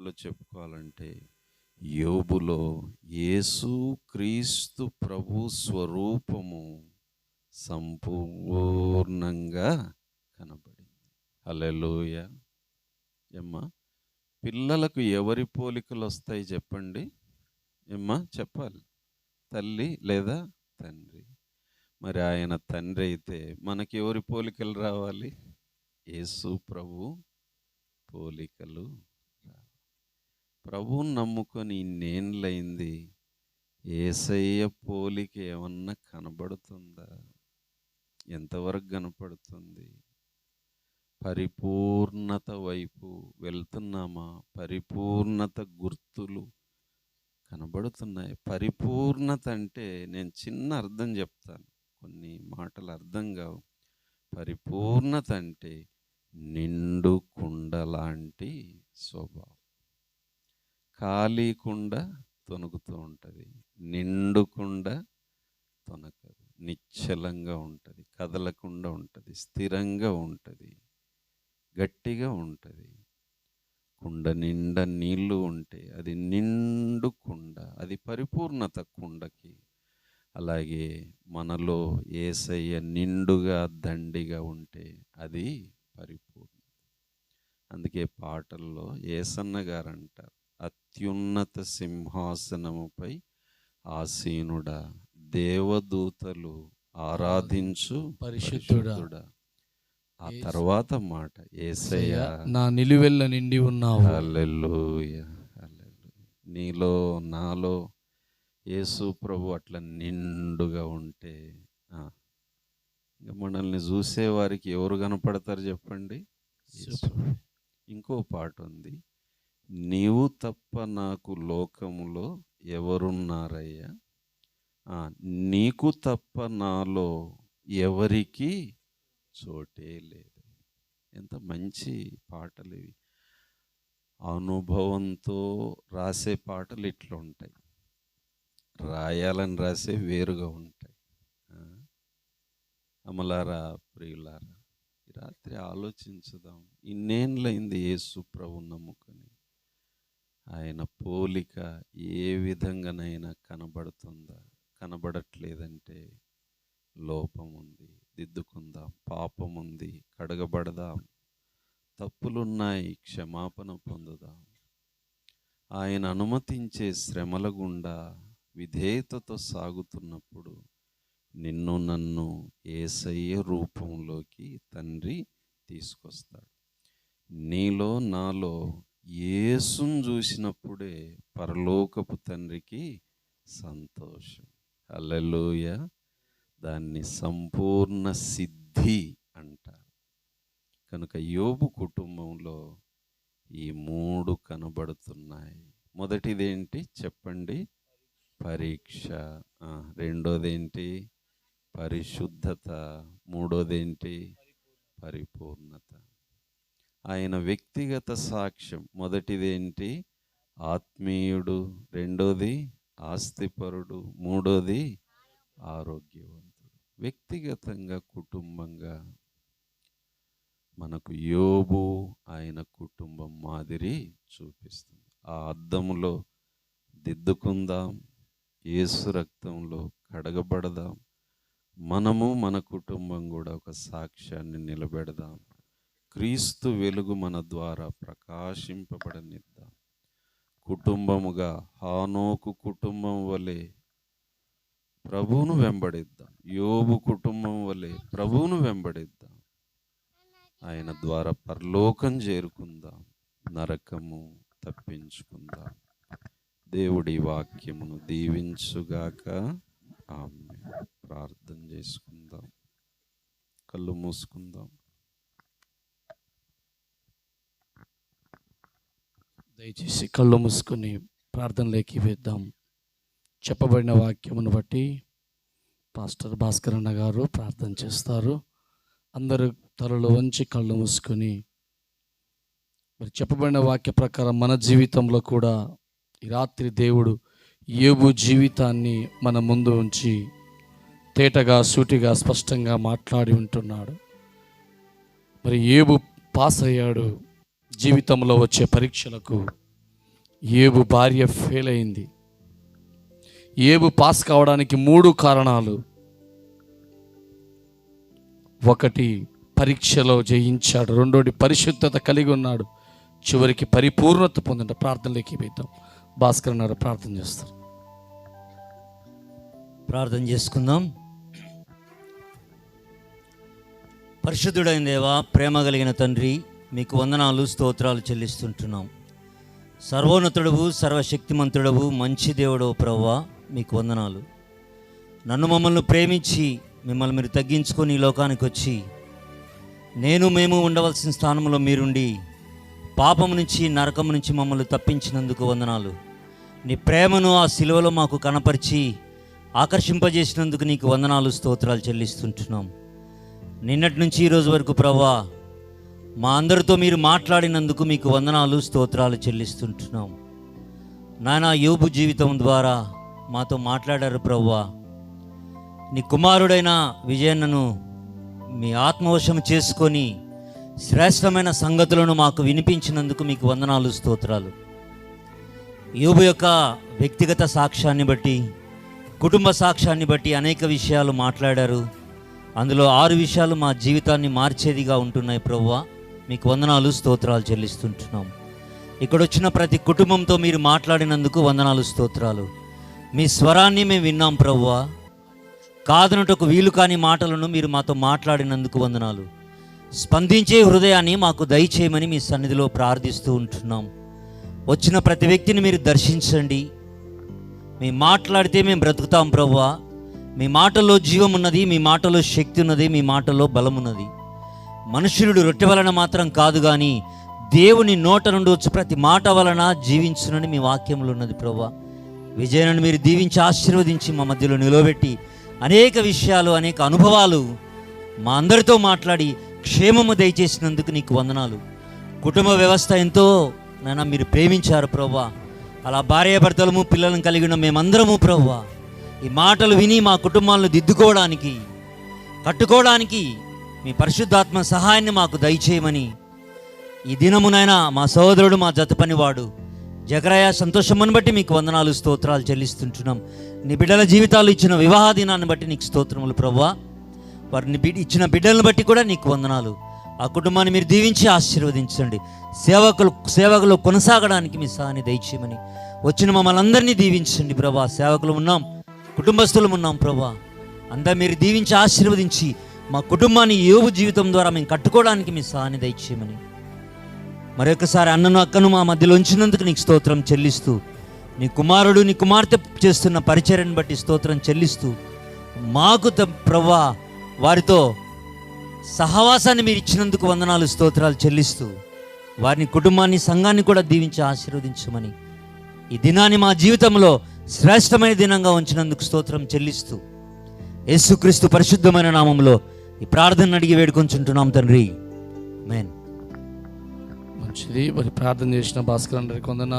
లో చెప్పుకోవాలంటే యోబులో యేసు క్రీస్తు ప్రభు స్వరూపము సంపూర్ణంగా కనబడింది. అలెలోయ ఎమ్మా పిల్లలకు ఎవరి పోలికలు వస్తాయి చెప్పండి? ఎమ్మా చెప్పాలి. తల్లి లేదా తండ్రి? మరి ఆయన తండ్రి అయితే మనకి ఎవరి పోలికలు రావాలి? యేసు ప్రభు పోలికలు. ప్రభువుని నమ్ముకొని ఇన్నేళ్ళయింది ఏసయ్య పోలిక ఏమన్నా కనబడుతుందా? ఎంతవరకు కనపడుతుంది? పరిపూర్ణత వైపు వెళ్తున్నామా? పరిపూర్ణత గుర్తులు కనబడుతున్నాయి. పరిపూర్ణత అంటే నేను చిన్న అర్థం చెప్తాను. కొన్ని మాటలు అర్థం కావు. పరిపూర్ణత అంటే నిండు కుండ లాంటి స్వభావం. ఖాళీ కుండ తొనుగుతూ ఉంటుంది. నిండుకుండా తొనకదు. నిశ్చలంగా ఉంటుంది. కదలకుండా ఉంటుంది. స్థిరంగా ఉంటుంది. గట్టిగా ఉంటుంది. కుండ నిండా నీళ్ళు ఉంటే అది నిండు కుండ అది పరిపూర్ణత కుండకి. అలాగే మనలో ఏసయ్య నిండుగా దండిగా ఉంటే అది పరిపూర్ణత. అందుకే పాటల్లో ఏసన్న గారు అంటారు అత్యున్నత సింహాసనముపై ఆసీనుడా దేవదూతలు ఆరాధించు పరిశుద్ధుడా. ఆ తర్వాత మాట ఏసయ్య. నా నిలువెల్ల నిండి ఉన్నావు. హల్లెలూయ. నీలో నాలో యేసు ప్రభు అట్లా నిండుగా ఉంటే మనల్ని చూసే వారికి ఎవరు కనపడతారు చెప్పండి. ఇంకో పాట ఉంది. నీవు తప్ప నాకు లోకములో ఎవరున్నారయ్యా? నీకు తప్ప నాలో ఎవరికి చోటే లేదు. ఎంత మంచి పాటలు ఇవి అనుభవంతో రాసే పాటలు ఇట్లా ఉంటాయి రాయాలని రాసే వేరుగా ఉంటాయి. అమలారా ప్రియులారా రాత్రి ఆలోచించుదాం. ఇన్నేళ్ళైంది యేసు ప్రభు నమ్ముకొని? ఆయన పోలిక ఏ విధంగానైనా కనబడుతుందా? కనబడట్లేదంటే లోపం ఉంది దిద్దుకుందాం పాపం ఉంది కడగబడదాం తప్పులున్నాయి క్షమాపణ పొందుదాం. ఆయన అనుమతించే శ్రమల గుండా విధేయతతో సాగుతున్నప్పుడు నిన్ను నన్ను ఏసయ్య రూపంలోకి తండ్రి తీసుకొస్తాడు. నీలో నాలో యేసును చూసినప్పుడే పరలోకపు తండ్రికి సంతోషం. హల్లెలూయ. దాన్ని సంపూర్ణ సిద్ధి అంటారు. కనుక యోబు కుటుంబంలో ఈ మూడు కనబడుతున్నాయి. మొదటిదేంటి? చెప్పండి. పరీక్ష. రెండోదేంటి? పరిశుద్ధత. మూడోదేంటి? పరిపూర్ణత. ఆయన వ్యక్తిగత సాక్ష్యం. మొదటిదేంటి? ఆత్మీయుడు రెండోది ఆస్తిపరుడు మూడోది ఆరోగ్యవంతుడు. వ్యక్తిగతంగా కుటుంబంగా మనకు యోబు ఆయన కుటుంబం మాదిరి చూపిస్తుంది. ఆ అద్దంలో దిద్దుకుందాం ఏసు రక్తంలో కడగబడదాం మనము మన కుటుంబం కూడా ఒక సాక్ష్యాన్ని నిలబెడదాం. క్రీస్తు వెలుగు మన ద్వారా ప్రకాశింపబడనిద్దాం కుటుంబముగా హానోకు కుటుంబం వలె ప్రభువును వెంబడిద్దాం. యోబు కుటుంబం వలె ప్రభువును వెంబడిద్దాం. ఆయన ద్వారా పరలోకం చేరుకుందాం. నరకము తప్పించుకుందాం. దేవుడి వాక్యమును దీవించుగాక. ఆమె ప్రార్థన చేసుకుందాం. కళ్ళు మూసుకుందాం. దయచేసి కళ్ళు మూసుకొని ప్రార్థనలోకి వేద్దాం. చెప్పబడిన వాక్యమును బట్టి పాస్టర్ భాస్కర్ అన్న గారు ప్రార్థన చేస్తారు. అందరూ తలలు వంచి కళ్ళు మూసుకొని మరి చెప్పబడిన వాక్య ప్రకారం మన జీవితంలో కూడా ఈ రాత్రి దేవుడు ఏబు జీవితాన్ని మన ముందు ఉంచి తేటగా సూటిగా స్పష్టంగా మాట్లాడి ఉంటున్నాడు. మరి ఏబు పాస్ అయ్యాడు జీవితంలో వచ్చే పరీక్షలకు ఏబు భార్య ఫెయిల్ అయింది. ఏబు పాస్ కావడానికి మూడు కారణాలు. ఒకటి పరీక్షలో జయించాడు. రెండోది పరిశుద్ధత కలిగి ఉన్నాడు. చివరికి పరిపూర్ణత పొందిన ప్రార్థనలోకి పోతాం భాస్కర్ గారు ప్రార్థన చేస్తారు. ప్రార్థన చేసుకుందాం. పరిశుద్ధుడైన దేవా ప్రేమ కలిగిన తండ్రి మీకు వందనాలు స్తోత్రాలు చెల్లిస్తుంటున్నాం. సర్వోన్నతుడవు సర్వశక్తిమంతుడవు మంచి దేవుడవు ప్రవ్వా మీకు వందనాలు. నన్ను మమ్మల్ని ప్రేమించి మిమ్మల్ని మీరు తగ్గించుకొని ఈ లోకానికి వచ్చి నేను మేము ఉండవలసిన స్థానంలో మీరుండి పాపం నుంచి నరకం నుంచి మమ్మల్ని తప్పించినందుకు వందనాలు. నీ ప్రేమను ఆ సిలువలో మాకు కనపరిచి ఆకర్షింపజేసినందుకు నీకు వందనాలు స్తోత్రాలు చెల్లిస్తుంటున్నాం. నిన్నటి నుంచి ఈరోజు వరకు ప్రభా మా అందరితో మీరు మాట్లాడినందుకు మీకు వందనాలు స్తోత్రాలు చెల్లిస్తుంటున్నాం నానా యోబు జీవితం ద్వారా మాతో మాట్లాడారు ప్రవ్వా. నీ కుమారుడైన విజయన్నను మీ ఆత్మవశం చేసుకొని శ్రేష్టమైన సంగతులను మాకు వినిపించినందుకు మీకు వందనాలు స్తోత్రాలు. యోబు యొక్క వ్యక్తిగత సాక్ష్యాన్ని బట్టి కుటుంబ సాక్ష్యాన్ని బట్టి అనేక విషయాలు మాట్లాడారు. అందులో ఆరు విషయాలు మా జీవితాన్ని మార్చేదిగా ఉంటున్నాయి ప్రవ్వా. మీకు వందనాలు స్తోత్రాలు చెల్లిస్తుంటున్నాం. ఇక్కడ వచ్చిన ప్రతి కుటుంబంతో మీరు మాట్లాడినందుకు వందనాలు స్తోత్రాలు. మీ స్వరాన్ని మేము విన్నాం ప్రవ్వా. కాదనటకు వీలు కాని మాటలను మీరు మాతో మాట్లాడినందుకు వందనాలు. స్పందించే హృదయాన్ని మాకు దయచేయమని మీ సన్నిధిలో ప్రార్థిస్తూ ఉంటున్నాం. వచ్చిన ప్రతి వ్యక్తిని మీరు దర్శించండి. మీ మాట్లాడితే మేము బ్రతుకుతాం ప్రవ్వా. మీ మాటలో జీవం ఉన్నది మీ మాటలో శక్తి ఉన్నది మీ మాటలో బలం ఉన్నది. మనుషులుడు రొట్టె వలన మాత్రం కాదు కానీ దేవుని నోట నుండి వచ్చి ప్రతి మాట వలన జీవించునని మీ వాక్యంలో ఉన్నది ప్రభా విజయనను మీరు దీవించి ఆశీర్వదించి మా మధ్యలో నిలవబెట్టి అనేక విషయాలు అనేక అనుభవాలు మా అందరితో మాట్లాడి క్షేమము దయచేసినందుకు నీకు వందనాలు. కుటుంబ వ్యవస్థ ఎంతో నాన్న మీరు ప్రేమించారు ప్రభా అలా భార్యాభర్తలము పిల్లలను కలిగిన మేమందరము ప్రభా ఈ మాటలు విని మా కుటుంబాలను దిద్దుకోవడానికి కట్టుకోవడానికి మీ పరిశుద్ధాత్మ సహాయాన్ని మాకు దయచేయమని ఈ దినమునైనా మా సహోదరుడు మా జత పనివాడు జగరయ్య సంతోషమును బట్టి మీకు వందనాలు స్తోత్రాలు చెల్లిస్తుంటున్నాం. నీ బిడ్డల జీవితాలు ఇచ్చిన వివాహ దినాన్ని బట్టి నీకు స్తోత్రములు ప్రవ్వా. వారిని బిడ్ ఇచ్చిన బిడ్డలను బట్టి కూడా నీకు వందనాలు. ఆ కుటుంబాన్ని మీరు దీవించి ఆశీర్వదించండి. సేవకులు సేవకులు కొనసాగడానికి మీ సహాన్ని దయచేయమని వచ్చిన మమ్మల్ని అందరినీ దీవించండి ప్రభా సేవకులు ఉన్నాం కుటుంబస్తులం ఉన్నాం ప్రభా అంతా మీరు దీవించి ఆశీర్వదించి మా కుటుంబాన్ని యోగు జీవితం ద్వారా మేము కట్టుకోవడానికి మీ సహాన్ని దయచేయమని మరొకసారి అన్నను అక్కను మా మధ్యలో ఉంచినందుకు నీకు స్తోత్రం చెల్లిస్తూ నీ కుమారుడు నీ కుమార్తె చేస్తున్న పరిచర్యను బట్టి స్తోత్రం చెల్లిస్తూ మాకు త- ప్రవ్వా వారితో సహవాసాన్ని మీరు ఇచ్చినందుకు వందనాలు స్తోత్రాలు చెల్లిస్తూ వారిని కుటుంబాన్ని సంఘాన్ని కూడా దీవించి ఆశీర్వదించమని ఈ దినాన్ని మా జీవితంలో శ్రేష్టమైన దినంగా ఉంచినందుకు స్తోత్రం చెల్లిస్తూ యేసుక్రీస్తు పరిశుద్ధమైన నామంలో ఈ ప్రార్థన అడిగి వేడుకొంచుంటున్నాం తండ్రి. మేన్ మంచిది. మరి ప్రార్థన చేసిన భాస్కర్ అందరికి వందనాలు.